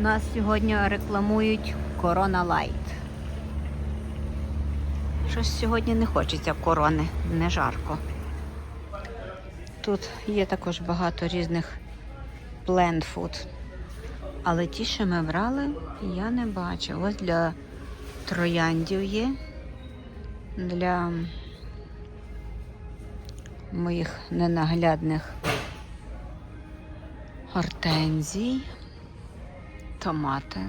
Нас сьогодні рекламують Corona Light. Щось сьогодні не хочеться корони, не жарко. Тут є також багато різних food. Але ті, що ми брали, я не бачу. Ось для трояндів є, для моїх ненаглядних гортензій, томати,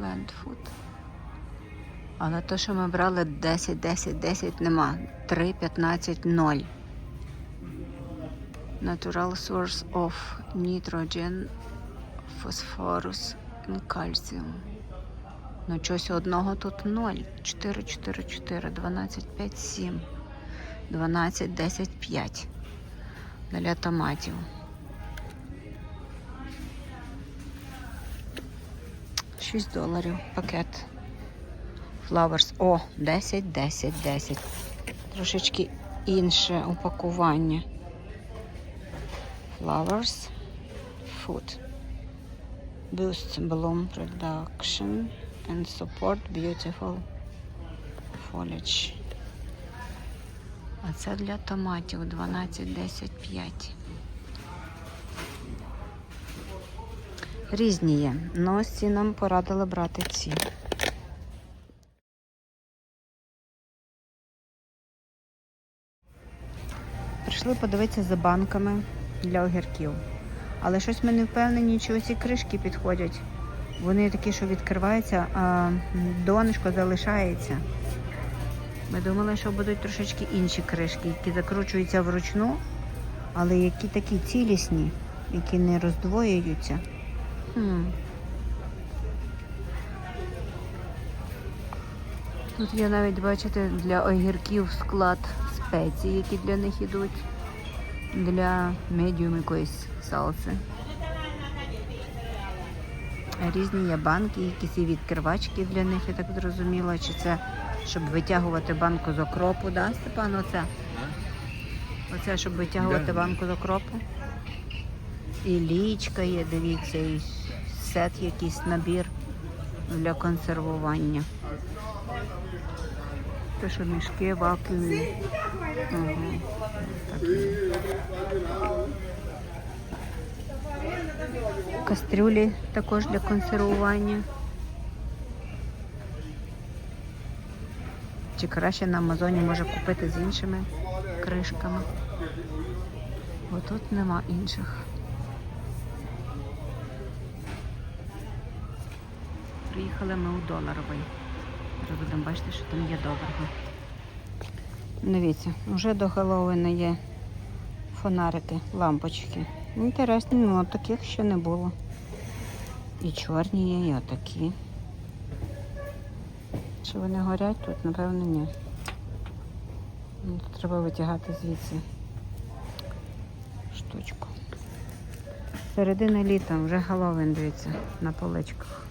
food. Але то, що ми брали 10, 10, 10 нема. 3, 15, 0. Natural source of nitrogen, phosphorus and calcium. Ну, щось одного тут 0. 4, 4, 4, 12, 5, 7, 12, 10, 5. Для томатів. Шість доларів пакет. Flowers. О, 10, 10, 10. Трошечки інше упакування. Flowers. Food. Boost bloom production and support beautiful foliage. А це для томатів 12, 10, 5. Різні є. Ось ці нам порадили брати ці. Прийшли подивитися за банками для огірків. Але щось ми не впевнені, чи оці кришки підходять. Вони такі, що відкриваються, а донышко залишається. Ми думали, що будуть трошечки інші кришки, які закручуються вручну, але які такі цілісні, які не роздвоюються. Хм. Тут є навіть, бачите, для огірків склад спецій, які для них йдуть. Для медіум якоїсь салси. Різні є банки, якісь і відкривачки для них, я так зрозуміла. Чи це щоб витягувати банку з окропу, да, Степан? Оце? Оце, щоб витягувати банку з окропу. І лічка є, дивіться, і сет якийсь набір для консервування. Те, що мішки, вакуумі. Такі. Кастрюлі також для консервування. Чи краще на Амазоні може купити з іншими кришками. Бо тут нема інших. Приїхали ми у доларовий. Зараз будемо бачити, що там є доброго. Дивіться, вже до Хеллоуіна є фонарики, лампочки. Інтересні, ну таких ще не було. І чорні є, і отакі. Чи вони горять тут? Напевно, ні. Ну, тут треба витягати звідси штучку. Середина літа, вже Хеллоуін, дивіться, на поличках.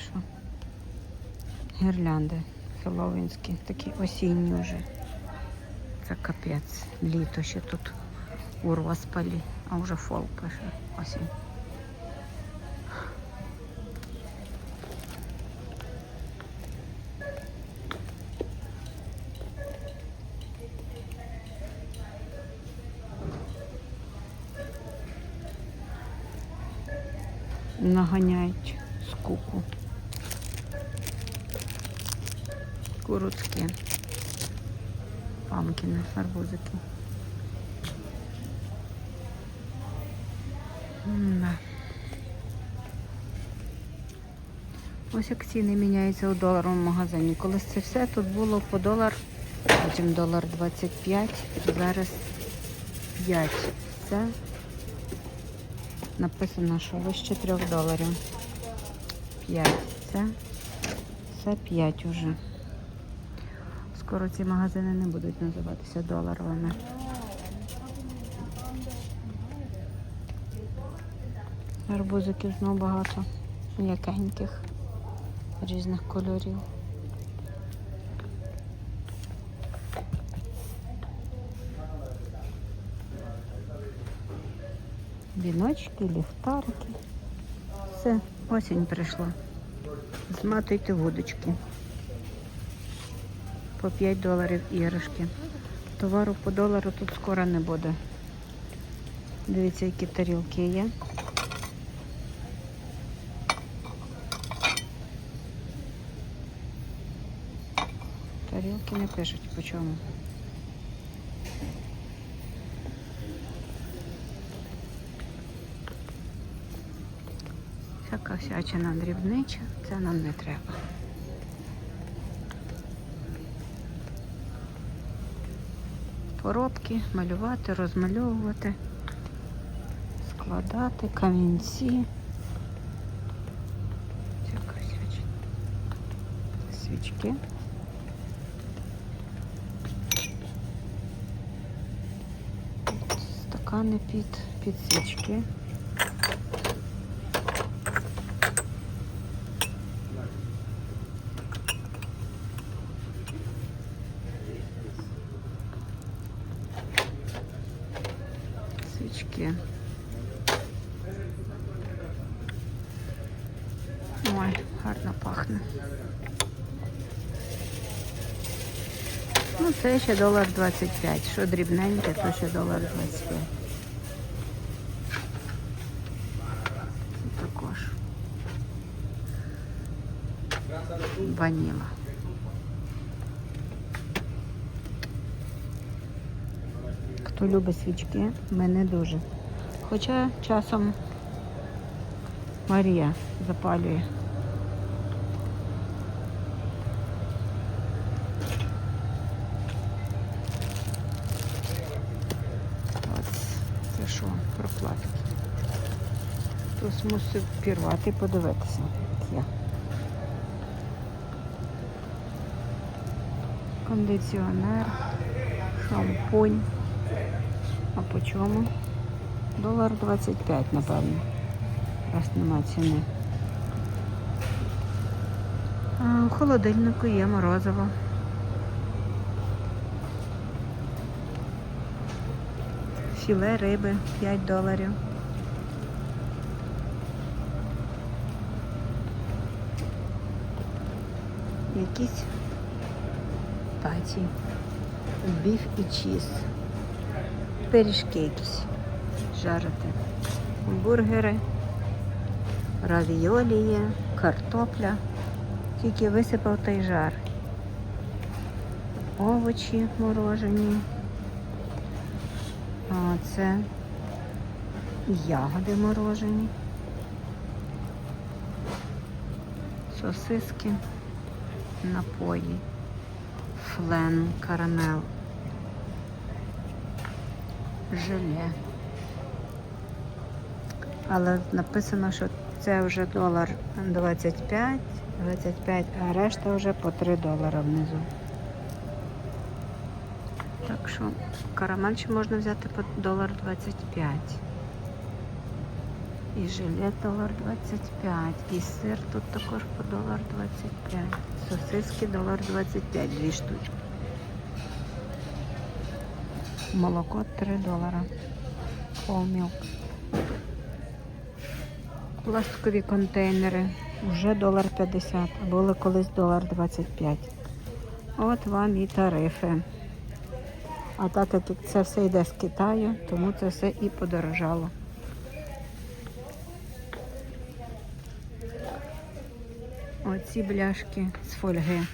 Що? Гірлянди хеллоуінські, такі осінні вже. Це капець. Літо ще тут у розпалі, а вже фол пише. Осінь. Наганяють скуку. Куруцькі. Памкіни, арбузики. М-да. Ось як ціни міняються у доларовому магазині. Колись це все тут було по долар, потім долар 25, зараз 5. Це написано, що вище 3 доларів. 5. Це, це 5 уже скоро ці магазини не будуть називатися доларовими. Арбузиків знову багато, м'якеньких, різних кольорів. Віночки, ліхтарки. Все, осінь прийшла. Зматуйте водочки. По 5 доларів іграшки. Товару по долару тут скоро не буде. Дивіться, які тарілки є. Тарілки не пишуть по чому. Всяка всячина дрібнича, це нам не треба. Поробки, малювати, розмальовувати, складати, камінці. Свічки. Стакани під, під. Свічки. Це ще долар 25. Що дрібненьке, то ще долар 25. Це також. Ваніла. Хто любить свічки, мене дуже. Хоча часом Марія запалює. От, це що, проплатить. Хтось мусив пірвати і подивитися. Кондиціонер, шампунь. А по чому? Долар 25, напевно. Раз нема ціни. А, у холодильнику є морозиво. Філе риби 5 доларів. Якісь паті. Біф і чіз. Пиріжки якісь жарити. Бургери, равіолі є, картопля. Тільки висипав той жар. Овочі морожені. Це ягоди морожені. Сосиски, напої, флен, карамел, желе. Але написано, що це вже долар 25, 25, а решта вже по 3 долара внизу. Так що карамель ще можна взяти по долар 25. І жилет долар 25. І сир тут також по долар 25. Сосиски долар 25, дві штучки. Молоко 3 долара. Полмілк. Пластикові контейнери вже долар 50, були колись долар 25. От вам і тарифи. А так як це все йде з Китаю, тому це все і подорожало. Оці бляшки з фольги.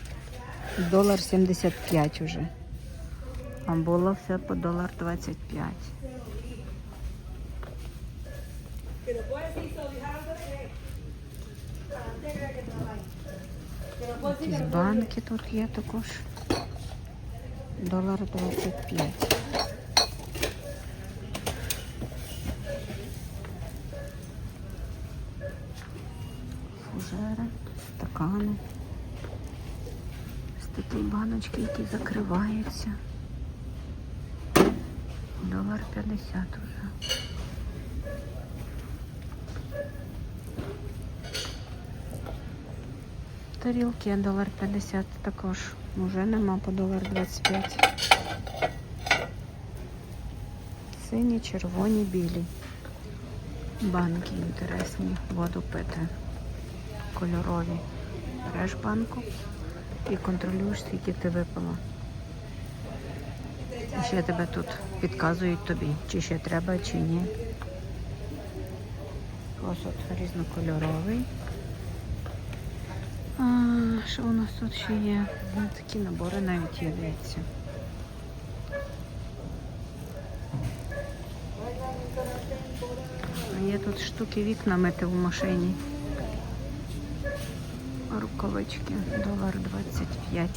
Долар 75 вже. А було все по долар 25. Якісь банки тут є також. Долар 25. Фужери, стакани. Ось такі баночки, які закриваються. Долар 50 уже. Тарілки долар 50 також. Уже нема по долар 25. Сині, червоні, білі. Банки інтересні, воду пити. Кольорові. Береш банку і контролюєш, скільки ти випила. І ще тебе тут підказують тобі, чи ще треба, чи ні. Посуд різнокольоровий. А, що у нас тут ще є? Ну, такі набори навіть є, дивіться. Є тут штуки вікна мити в машині. Рукавички, долар 25.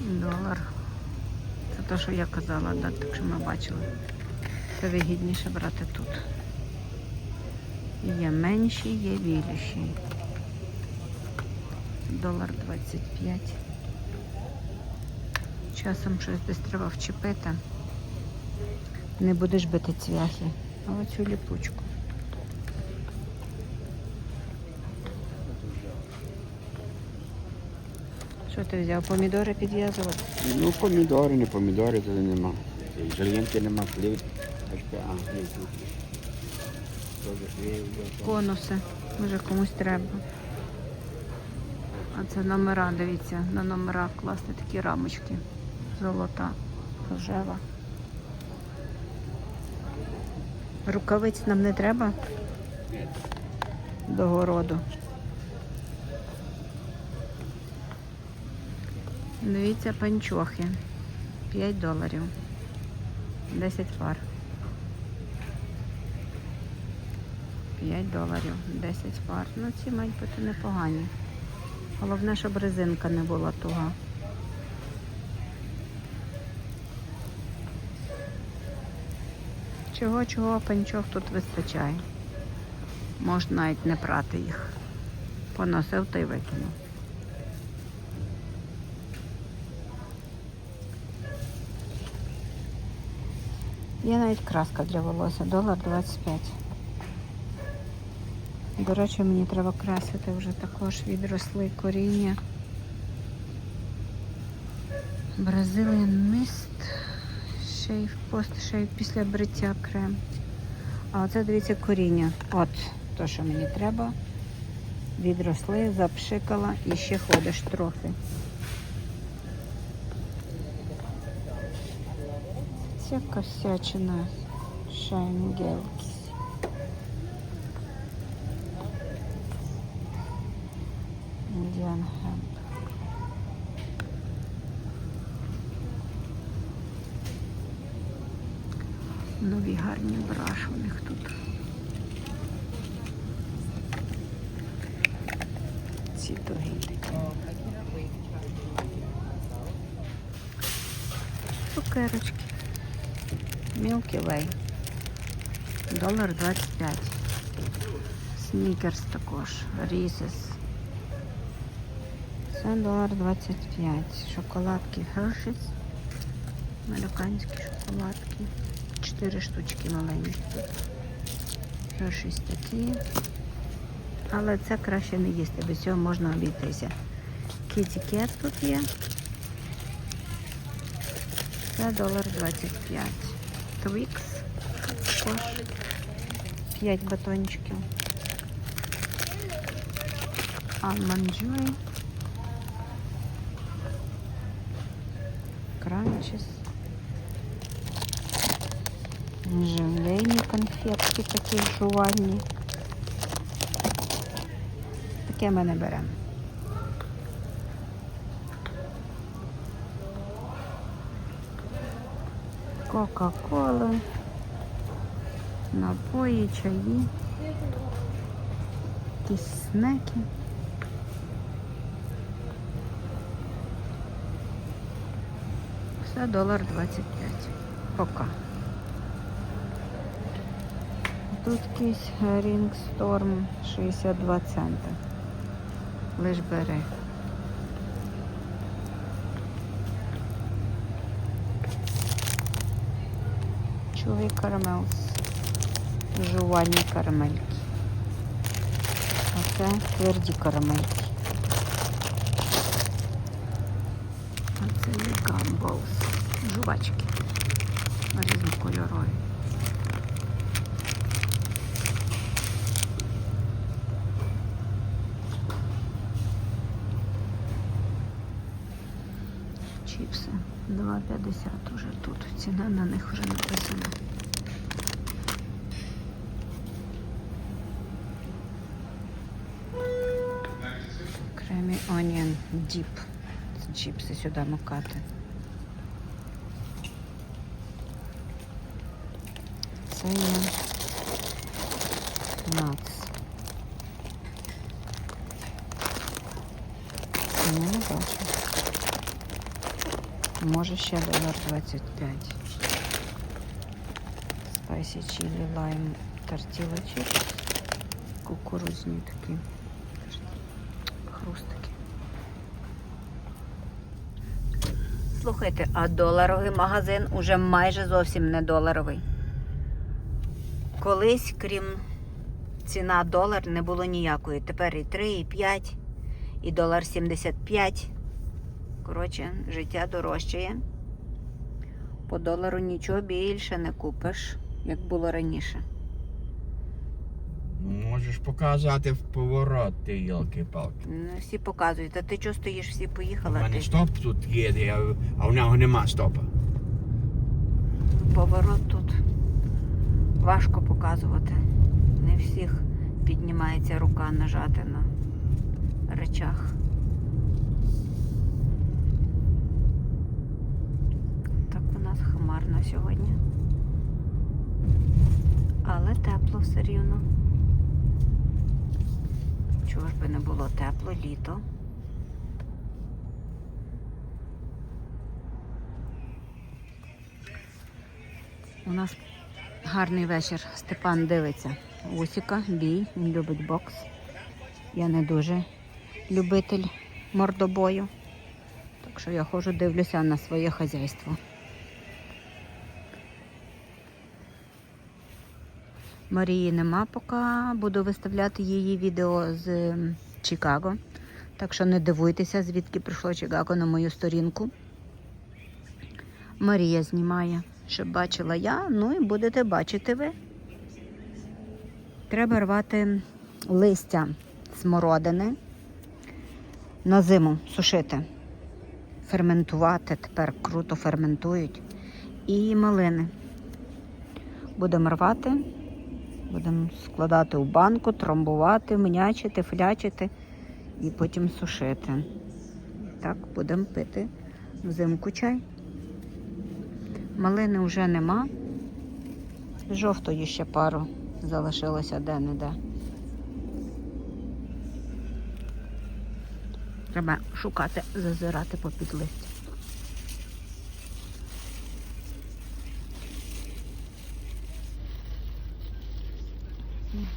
Долар. Це те, що я казала, да, так що ми бачили. Це вигідніше брати тут. Є менші, є більші. Долар 25. Часом щось десь треба вчепити. Не будеш бити цвяхи, оцю ліпучку. Що ти взяв? Помідори підв'язувати? Ну, помідори, не помідори, то нема. І нема, хліб. А. Конуси. Може комусь треба. А це номера, дивіться, на номерах класні такі рамочки. Золота, рожева. Рукавиць нам не треба до городу. Дивіться, панчохи. 5 доларів. 10 пар. 5 доларів, 10 пар. Ну ці мають бути непогані. Головне, щоб резинка не була туга. Чого, чого панчох тут вистачає. Можна навіть не прати їх. Поносив та й викинув. Є навіть краска для волосся, долар 25. До речі, мені треба красити вже також відросли коріння. Brazilian Mist Shave Post Shave після бриття крем. А оце дивіться коріння. От то, що мені треба. Відросли, запшикала і ще ходиш трохи. Ця косячина Шайнгелкіс. Нові гарні браш у них тут. Ці тогі такі. Цукерочки. Milky Way. Долар 25. Снікерс також. Різес. Це долар 25. Шоколадки Hershey's. Американські шоколадки. Чотири штучки маленькі. Hershey's такі. Але це краще не їсти, без цього можна обійтися. Кіті Кет тут є. Це долар 25. Твікс. Також 5 батончиків. Joy. Кранчес. Желейні конфетки такі жувальні. Таке ми не беремо. Кока-кола, напої, чаї, якісь снеки. Все долар 25. Пока. Тут Ring Storm 62 цента. Лиш бери. Чуві карамелс. Жувальні карамельки. А це тверді карамельки. А це є гамболс. Жувачки. Різнокольорові. Чіпси 2,50 уже тут. Ціна на них вже написана. Кремі Onion Dip. Це чіпси сюди макати. Це є нац. Я не бачу. Може ще долар 25. Spicy chili lime тортіла. Кукурузні такі. Хрустики. Слухайте, а доларовий магазин уже майже зовсім не доларовий. Колись, крім ціна долар, не було ніякої. Тепер і 3, і 5, і долар 75. Коротше, життя дорожчає. По долару нічого більше не купиш, як було раніше. Можеш показати в поворот, ти йолки-палки. Ну, Всі показують, а ти чого стоїш, всі поїхали. а мене ти стоп тут є, а- а в нього нема стопа. Поворот тут важко показувати. Не всіх піднімається рука нажати на речах. Так у нас хмарно сьогодні. Але тепло все рівно. Чого ж би не було тепло, літо. У нас гарний вечір. Степан дивиться. Усіка, бій, він любить бокс. Я не дуже любитель мордобою. Так що я ходжу, дивлюся на своє хазяйство. Марії нема поки. Буду виставляти її відео з Чикаго. Так що не дивуйтеся, звідки прийшло Чикаго на мою сторінку. Марія знімає, щоб бачила я, ну і будете бачити ви. Треба рвати листя смородини на зиму сушити, ферментувати. Тепер круто ферментують. І малини. Будемо рвати, будемо складати у банку, тромбувати, мнячити, флячити і потім сушити. Так, будемо пити взимку чай. Малини вже нема. Жовтої ще пару залишилося де-не-де. Треба шукати, зазирати по підлисті.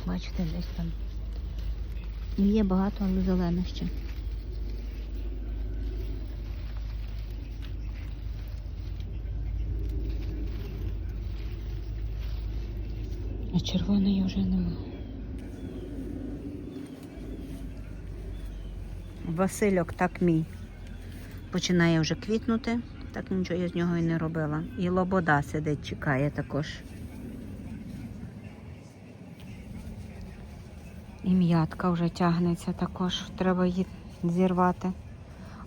Бачите, десь там. Є багато, але зелене ще. А червоної вже нема. Васильок так мій. Починає вже квітнути, так нічого я з нього і не робила. І лобода сидить, чекає також. І м'ятка вже тягнеться також, треба її зірвати.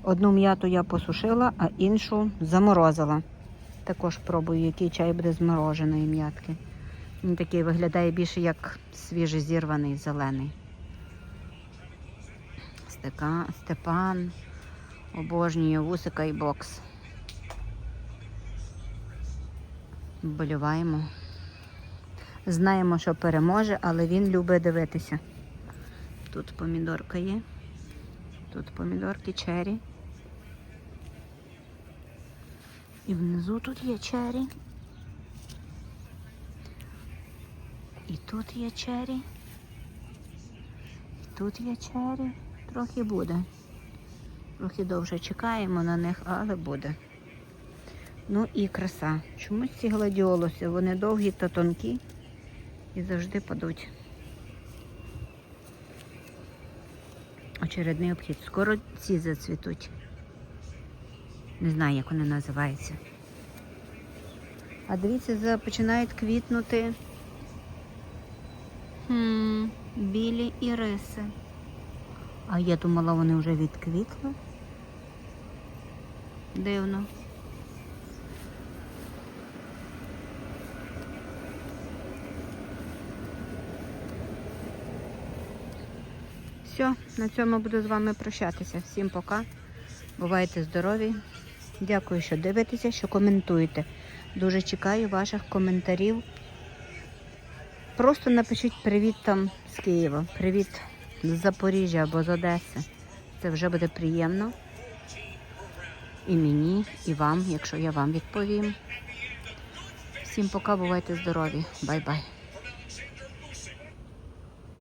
Одну м'яту я посушила, а іншу заморозила. Також пробую, який чай буде з мороженої м'ятки. Він такий виглядає більше як свіжезірваний зелений. Стека, Степан обожнює вусика і бокс. Вболіваємо. Знаємо, що переможе, але він любить дивитися. Тут помідорка є. Тут помідорки чері. І внизу тут є чері. І тут є чері. І тут є чері. Трохи буде. Трохи довше чекаємо на них, але буде. Ну і краса. Чомусь ці гладіолуси, вони довгі та тонкі і завжди падуть. Очередний обхід. Скоро ці зацвітуть. Не знаю, як вони називаються. А дивіться, починають квітнути хм, білі іриси. А я думала, вони вже відквітли. Дивно. Все, на цьому буду з вами прощатися. Всім пока. Бувайте здорові. Дякую, що дивитеся, що коментуєте. Дуже чекаю ваших коментарів. Просто напишіть привіт там з Києва, привіт з Запоріжжя або з Одеси. Це вже буде приємно. І мені, і вам, якщо я вам відповім. Всім пока, бувайте здорові. Бай-бай.